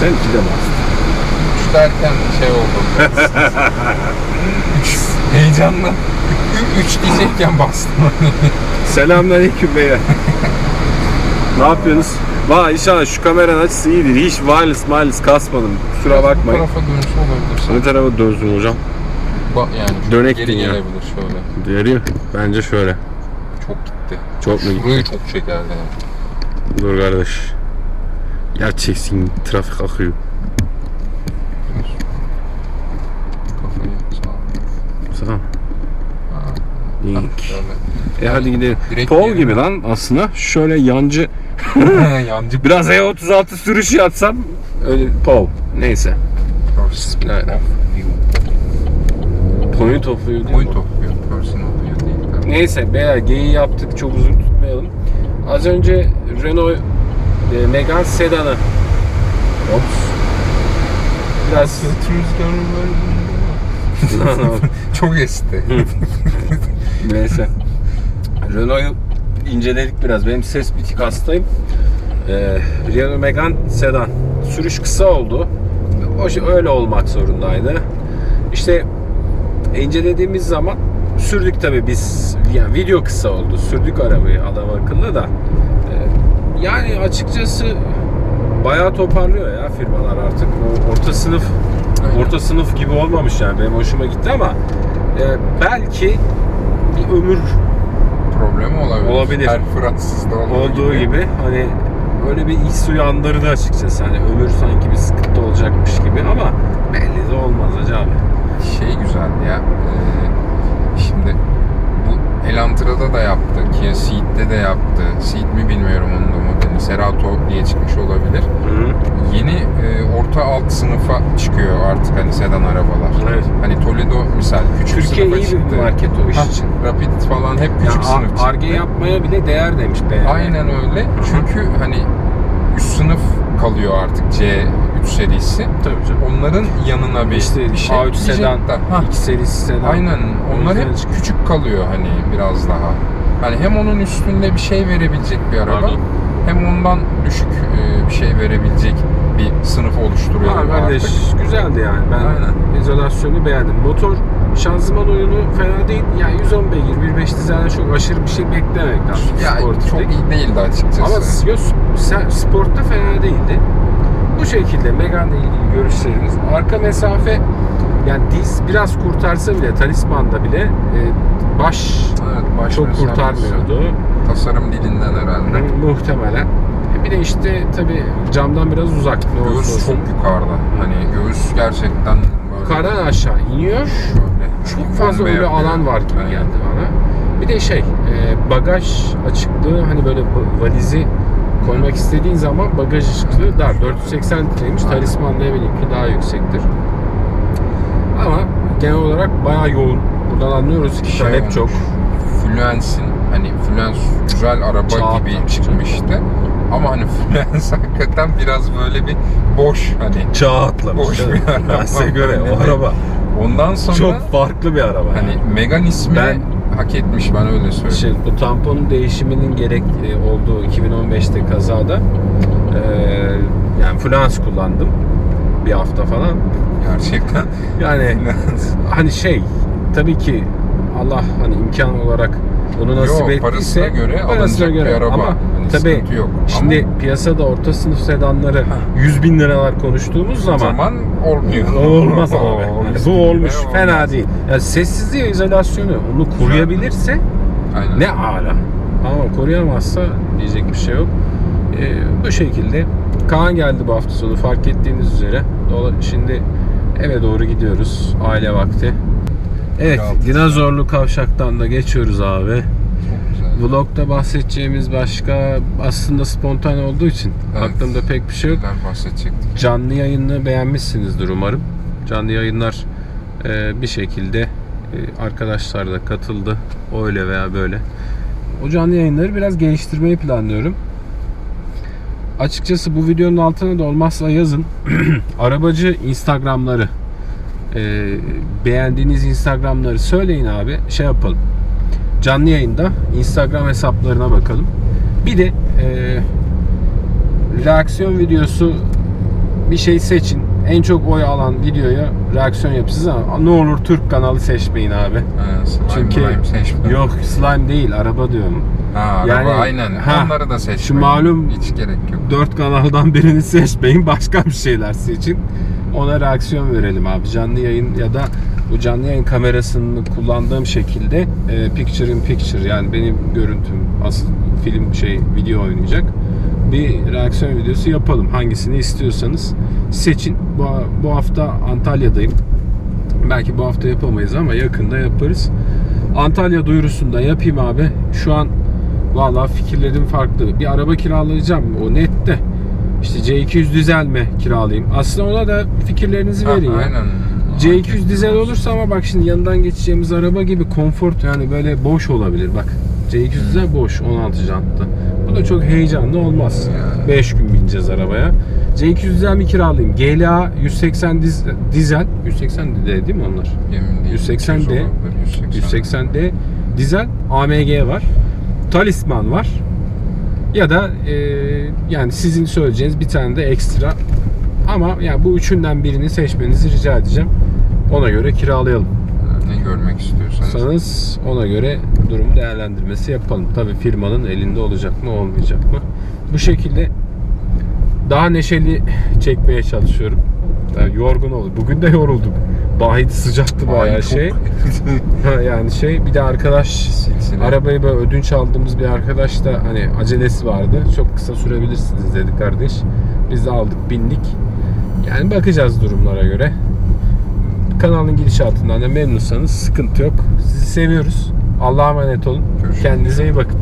Sen ikide bastın. Üç derken şey oldu. Üç heyecanla. Üç diyecekken bastım. Selamünaleyküm beyler. ne yapıyorsunuz? Vay inşallah şu kameranın açısı iyidir. Hiç wireless wireless kasmadım. Kusura Bu bakmayın. tarafa dönüş olabilir. Ne tarafa dönsün hocam? Ba- yani Dönektin geri ya. gelebilir şöyle. Diğeri bence şöyle. Çok gitti. Çok mu gitti? Burayı çok çekerdi. Dur kardeş. Gerçeksin trafik akıyor. Kafayı sağ. Ol. Link. E hadi gidelim. Direkt Pol gidelim. gibi lan aslında. Şöyle yancı Yancı biraz E36 sürüş yatsam öyle pol. Neyse. Aynen. Point of view değil? Point of view. Değil. Neyse beyler geyiği yaptık çok uzun tutmayalım. Az önce Renault e, Megane sedanı. Ops. Biraz Çok esti. Neyse. Renault'u inceledik biraz. Benim ses bitik hastayım. Ee, Renault Megane sedan. Sürüş kısa oldu. O öyle olmak zorundaydı. İşte incelediğimiz zaman sürdük tabi biz yani video kısa oldu. Sürdük arabayı adam akıllı da. Yani açıkçası bayağı toparlıyor ya firmalar artık. O orta sınıf Aynen. orta sınıf gibi olmamış yani benim hoşuma gitti ama e, belki bir ömür Problemi olabilir. Olabilir. Her Fransızda olduğu, olduğu gibi hani öyle bir his uyandırdı açıkçası hani ömür sanki bir sıkıntı olacakmış gibi ama belli de olmaz hacı abi. Şey güzeldi ya. e, şimdi bu Elantra'da da yaptı. Kia Ceed'de de yaptı. Ceed mi bilmiyorum Cerato diye çıkmış olabilir. Yeni e, orta alt sınıfa çıkıyor artık hani sedan arabalar. Evet. Hani Toledo misal küçük Türkiye sınıfa iyi çıktı. bir market o iş için. Rapid falan hep küçük sınıf çıktı. Arge yapmaya bile değer demiş beğenme. Aynen öyle. Çünkü hani üst sınıf kalıyor artık C3 serisi. Tabii canım. Onların yanına bir, İşte bir şey A3 sedan, ekleyecekler. Hah, X serisi sedan. Aynen. O Onlar yüzden hep çıkıyor. küçük kalıyor hani biraz daha. Hani hem onun üstünde bir şey verebilecek bir araba Pardon. Hem ondan düşük e, bir şey verebilecek bir sınıf oluşturuyor Ha kardeş artık. güzeldi yani. Ben Aynen. izolasyonu beğendim. Motor şanzıman oyunu fena değil. Yani 110 beygir 1.5 dizelden çok aşırı bir şey beklemek lazım. Ya Sportiflik. çok iyi değildi açıkçası. Ama sen- sportta fena değildi. Bu şekilde Megane ile ilgili görüşleriniz. Arka mesafe yani diz biraz kurtarsa bile talismanda bile e, baş evet, baş çok kurtarmıyordu. Tasarım dilinden herhalde. Mu- Muhtemelen. E, Bir de işte tabi camdan biraz uzak. Ne Göğüs olsun. çok yukarıda. Hani göğüs gerçekten böyle Yukarıdan aşağı iniyor. şöyle. Çok fazla öyle yapıyor. alan var gibi Aynen. geldi bana. Bir de şey, e, bagaj açıklığı hani böyle va- valizi koymak istediğin zaman bagaj açıklığı dar. 480 litreymiş. Aynen. Talisman'da eminim ki daha yüksektir. Ama genel olarak bayağı yoğun. Buradan anlıyoruz ki Şey talep olmuş, çok. Fluence'in hani Fluence güzel araba Çağ gibi atlamış çıkmıştı. Ama hani Fluence hakikaten biraz böyle bir boş hani. Çağ atlamış. Boş bir araba. Size göre o araba Ondan sonra çok farklı bir araba. hani yani. Megane ismi Ben- hak etmiş ben öyle söyleyeyim. Şey, bu tamponun değişiminin gerek e, olduğu 2015'te kazada e, yani Fluence kullandım bir hafta falan. Gerçekten. Yani hani şey tabii ki Allah hani imkan olarak onu nasip Yok, ettiyse parasına göre parasına alınacak bir araba. ama Hani tabii yok. şimdi piyasada orta sınıf sedanları 100 bin liralar konuştuğumuz Ama zaman zaman olmuyor. olmaz ama Abi, bu olmuş olmaz. fena değil. Yani sessizliği izolasyonu onu koruyabilirse Aynen. ne ala. Ama koruyamazsa diyecek bir şey yok. Ee, bu şekilde Kaan geldi bu hafta sonu fark ettiğiniz üzere. Dola- Şimdi eve doğru gidiyoruz. Aile vakti. Evet, dinozorlu kavşaktan da geçiyoruz abi. Vlogda bahsedeceğimiz başka aslında spontane olduğu için Evet. aklımda pek bir şey yok. Bahsedecektik. Canlı yayını beğenmişsinizdir umarım. Canlı yayınlar e, bir şekilde e, arkadaşlar da katıldı. Öyle veya böyle. O canlı yayınları biraz geliştirmeyi planlıyorum. Açıkçası bu videonun altına da olmazsa yazın. Arabacı Instagramları e, beğendiğiniz Instagramları söyleyin abi. Şey yapalım. Canlı yayında Instagram hesaplarına bakalım. Bir de e, reaksiyon videosu bir şey seçin. En çok oy alan videoya reaksiyon yapacağız ama ne olur Türk kanalı seçmeyin abi. Ha, slime Çünkü slime yok slime değil araba diyorum. Ha, araba Yani- aynen. ha, Onları da seçmeyin. şu malum- Hiç gerek yok. Dört kanaldan birini seçmeyin başka bir şeyler seçin. Ona reaksiyon verelim abi. Canlı yayın ya da bu canlı yayın kamerasını kullandığım şekilde e, picture in picture yani benim görüntüm asıl film şey video oynayacak bir reaksiyon videosu yapalım. Hangisini istiyorsanız seçin. Bu, bu hafta Antalya'dayım. Belki bu hafta yapamayız ama yakında yaparız. Antalya duyurusunu da yapayım abi. Şu an Vallahi fikirlerim farklı. Bir araba kiralayacağım o nette. İşte C200 dizel mi kiralayayım? Aslında ona da fikirlerinizi Ha, verin ya. aynen. C200 dizel olursa ama bak şimdi yanından geçeceğimiz araba gibi konfor yani böyle boş olabilir bak. C200 dizel boş 16 jantlı. Bu da çok heyecanlı olmaz. Yani. 5 gün bineceğiz arabaya. C200 dizel mi kiralayayım? GLA 180 diz- dizel. 180 de değil mi onlar? Emin değilim. 180 200 D. olabilir, 180. 180D dizel AMG var. Talisman var. Ya da e, yani sizin söyleyeceğiniz bir tane de ekstra. Ama yani bu üçünden birini seçmenizi rica edeceğim. Ona göre kiralayalım. Ne görmek istiyorsanız. Sanız ona göre durum değerlendirmesi yapalım. Tabii firmanın elinde olacak mı olmayacak mı? Bu şekilde daha neşeli çekmeye çalışıyorum. Yani yorgun oldum. Bugün de yoruldum. Bahit sıcaktı Ay, bayağı çok- şey. Ha, yani şey bir de arkadaş Silsile. arabayı böyle ödünç aldığımız bir arkadaş da hani acelesi vardı. Çok kısa sürebilirsiniz dedi kardeş. Biz de aldık bindik. Yani bakacağız durumlara göre. Kanalın gidişatından da memnunsanız sıkıntı yok. Sizi seviyoruz. Allah'a emanet olun. Görüşürüz. Kendinize iyi bakın.